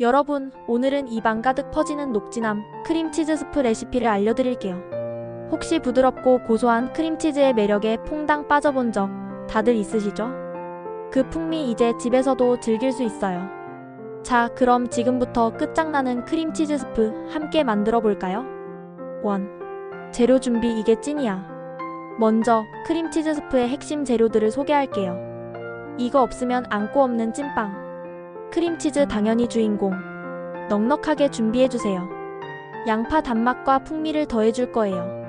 여러분, 오늘은 입안 가득 퍼지는 녹진함 크림치즈 스프 레시피를 알려드릴게요. 혹시 부드럽고 고소한 크림치즈의 매력에 퐁당 빠져본 적 다들 있으시죠? 그 풍미 이제 집에서도 즐길 수 있어요. 자, 그럼 지금부터 끝장나는 크림치즈 스프 함께 만들어 볼까요? 1. 재료 준비 이게 찐이야. 먼저 크림치즈 스프의 핵심 재료들을 소개할게요. 이거 없으면 안고 없는 찐빵. 크림치즈 당연히 주인공. 넉넉하게 준비해주세요. 양파 단맛과 풍미를 더해줄 거예요.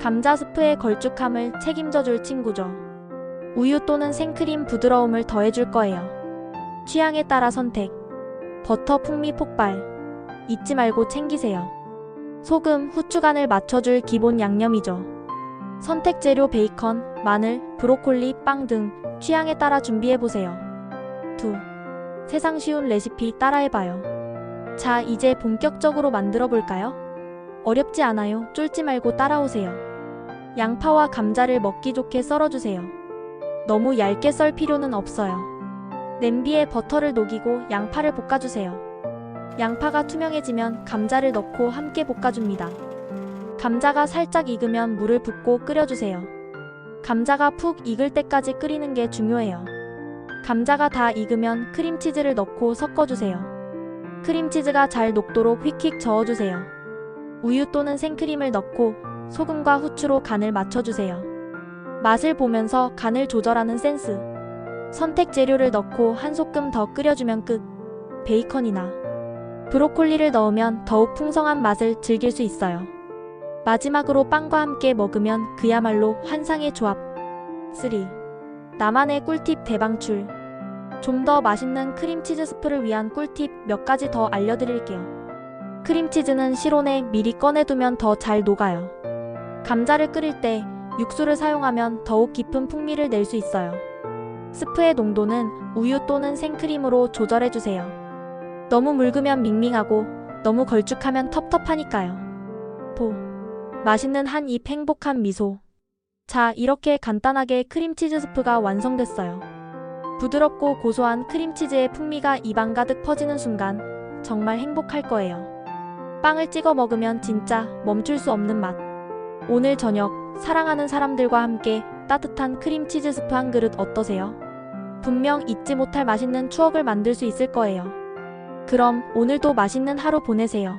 감자 스프의 걸쭉함을 책임져줄 친구죠. 우유 또는 생크림 부드러움을 더해줄 거예요. 취향에 따라 선택. 버터 풍미 폭발. 잊지 말고 챙기세요. 소금, 후추 간을 맞춰줄 기본 양념이죠. 선택 재료 베이컨, 마늘, 브로콜리, 빵 등 취향에 따라 준비해보세요. 2. 세상 쉬운 레시피 따라해봐요. 자, 이제 본격적으로 만들어 볼까요? 어렵지 않아요. 쫄지 말고 따라오세요. 양파와 감자를 먹기 좋게 썰어주세요. 너무 얇게 썰 필요는 없어요. 냄비에 버터를 녹이고 양파를 볶아주세요. 양파가 투명해지면 감자를 넣고 함께 볶아줍니다. 감자가 살짝 익으면 물을 붓고 끓여주세요. 감자가 푹 익을 때까지 끓이는 게 중요해요. 감자가 다 익으면 크림치즈를 넣고 섞어주세요. 크림치즈가 잘 녹도록 휙휙 저어주세요. 우유 또는 생크림을 넣고 소금과 후추로 간을 맞춰주세요. 맛을 보면서 간을 조절하는 센스. 선택 재료를 넣고 한 소끔 더 끓여주면 끝. 베이컨이나 브로콜리를 넣으면 더욱 풍성한 맛을 즐길 수 있어요. 마지막으로 빵과 함께 먹으면 그야말로 환상의 조합. 3. 나만의 꿀팁 대방출. 좀 더 맛있는 크림치즈 스프를 위한 꿀팁 몇 가지 더 알려드릴게요. 크림치즈는 실온에 미리 꺼내두면 더 잘 녹아요. 감자를 끓일 때 육수를 사용하면 더욱 깊은 풍미를 낼 수 있어요. 스프의 농도는 우유 또는 생크림으로 조절해주세요. 너무 묽으면 밍밍하고 너무 걸쭉하면 텁텁하니까요. 보. 맛있는 한 입 행복한 미소. 자, 이렇게 간단하게 크림치즈 스프가 완성됐어요. 부드럽고 고소한 크림치즈의 풍미가 입안 가득 퍼지는 순간 정말 행복할 거예요. 빵을 찍어 먹으면 진짜 멈출 수 없는 맛. 오늘 저녁 사랑하는 사람들과 함께 따뜻한 크림치즈 스프 한 그릇 어떠세요? 분명 잊지 못할 맛있는 추억을 만들 수 있을 거예요. 그럼 오늘도 맛있는 하루 보내세요.